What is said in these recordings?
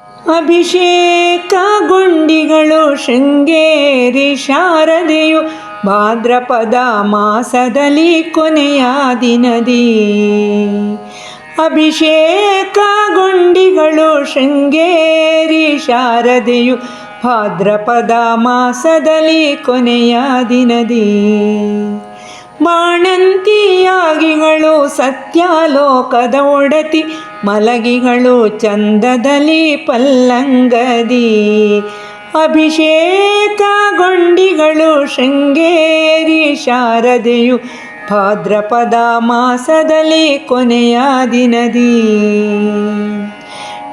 ಅಭಿಷೇಕ ಗುಂಡಿಗಳು ಶೃಂಗೇರಿ ಶಾರದೆಯು ಭಾದ್ರಪದ ಮಾಸದಲ್ಲಿ ಕೊನೆಯ ದಿನದಿ. ಅಭಿಷೇಕ ಗುಂಡಿಗಳು ಶೃಂಗೇರಿ ಶಾರದೆಯು ಭಾದ್ರಪದ ಮಾಸದಲ್ಲಿ ಕೊನೆಯ ದಿನದಿ. ಬಾಣಂತಿಯಾಗಿಗಳು ಸತ್ಯಾಲೋಕದ ಒಡತಿ ಮಲಗಿಗಳು ಚಂದದಲ್ಲಿ ಪಲ್ಲಂಗದಿ. ಅಭಿಷೇಕ ಗೊಂಡಿಗಳು ಶೃಂಗೇರಿ ಶಾರದೆಯು ಭಾದ್ರಪದ ಮಾಸದಲ್ಲಿ ಕೊನೆಯ ದಿನದಿ.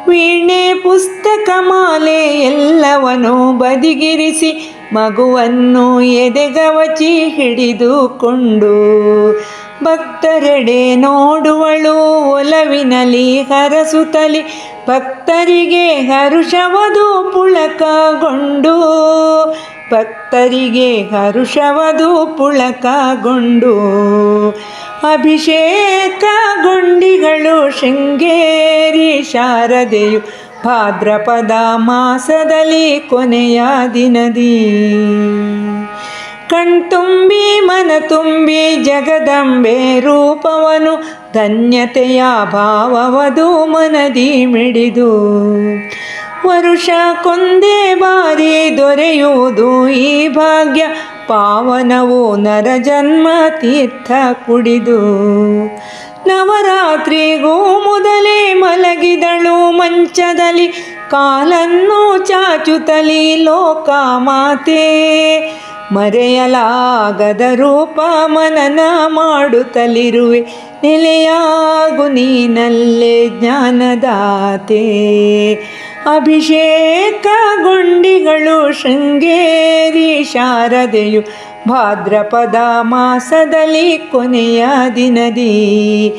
ವೀಣೆ ಪುಸ್ತಕ ಮಾಲೆ ಎಲ್ಲವನ್ನೂ ಬದಿಗಿರಿಸಿ ಮಗುವನ್ನು ಎದೆಗವಚಿ ಹಿಡಿದುಕೊಂಡು ಭಕ್ತರೆಡೆ ನೋಡುವಳು ಒಲವಿನಲಿ ಹರಸುತ್ತಲಿ ಭಕ್ತರಿಗೆ ಹರುಷವದು ಪುಳಕಗೊಂಡು. ಭಕ್ತರಿಗೆ ಹರುಷವದು ಪುಳಕಗೊಂಡು. ಅಭಿಷೇಕ ಗುಂಡಿಗಳು ಶೃಂಗೇರಿ ಶಾರದೆಯು ಭಾದ್ರಪದ ಮಾಸದಲ್ಲಿ ಕೊನೆಯ ದಿನದಿ. ಕಣ್ತುಂಬಿ ಮನ ತುಂಬಿ, ಜಗದಂಬೆ ರೂಪವನು, ಧನ್ಯತೆಯ ಭಾವವದು ಮನದಿ ಮಿಡಿದು. ವರುಷ ಕೊಂದೇ ಬಾರಿ ದೊರೆಯುವುದು ಈ ಭಾಗ್ಯ, ಪಾವನವು ನರಜನ್ಮ ತೀರ್ಥ ಕುಡಿದು. ನವರಾತ್ರಿಗೂ ಮೊದಲೇ ಮಲಗಿದಳು ಮಂಚದಲ್ಲಿ, ಕಾಲನ್ನು ಚಾಚುತ್ತಲಿ ಲೋಕ ಮಾತೆ. ಮರೆಯಲಾಗದ ರೂಪ ಮನನ ಮಾಡುತ್ತಲಿರುವೆ. ನೆಲೆಯಾಗು ನೀನಲ್ಲೇ ಜ್ಞಾನದಾತೆ. ಅಭಿಷೇಕ ಗುಂಡಿಗಳು ಶೃಂಗೇರಿ ಶಾರದೆಯು ಭಾದ್ರಪದ ಮಾಸದಲ್ಲಿ ಕೊನೆಯ ದಿನದಿ.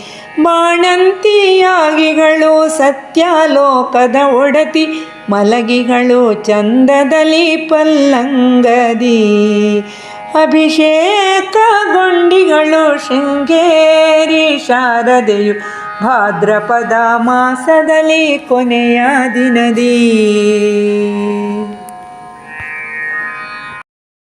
ಬಾಣಂತಿಯಾಗಿಗಳು ಸತ್ಯಾಲೋಕದ ಒಡತಿ ಮಲಗಿಗಳು ಚಂದದಲ್ಲಿ ಪಲ್ಲಂಗದಿ. ಅಭಿಷೇಕ ಗೊಂಡಿಗಳು ಶೃಂಗೇರಿ ಶಾರದೆಯು ಭಾದ್ರಪದ ಮಾಸದಲ್ಲಿ ಕೊನೆಯ ದಿನದಿ.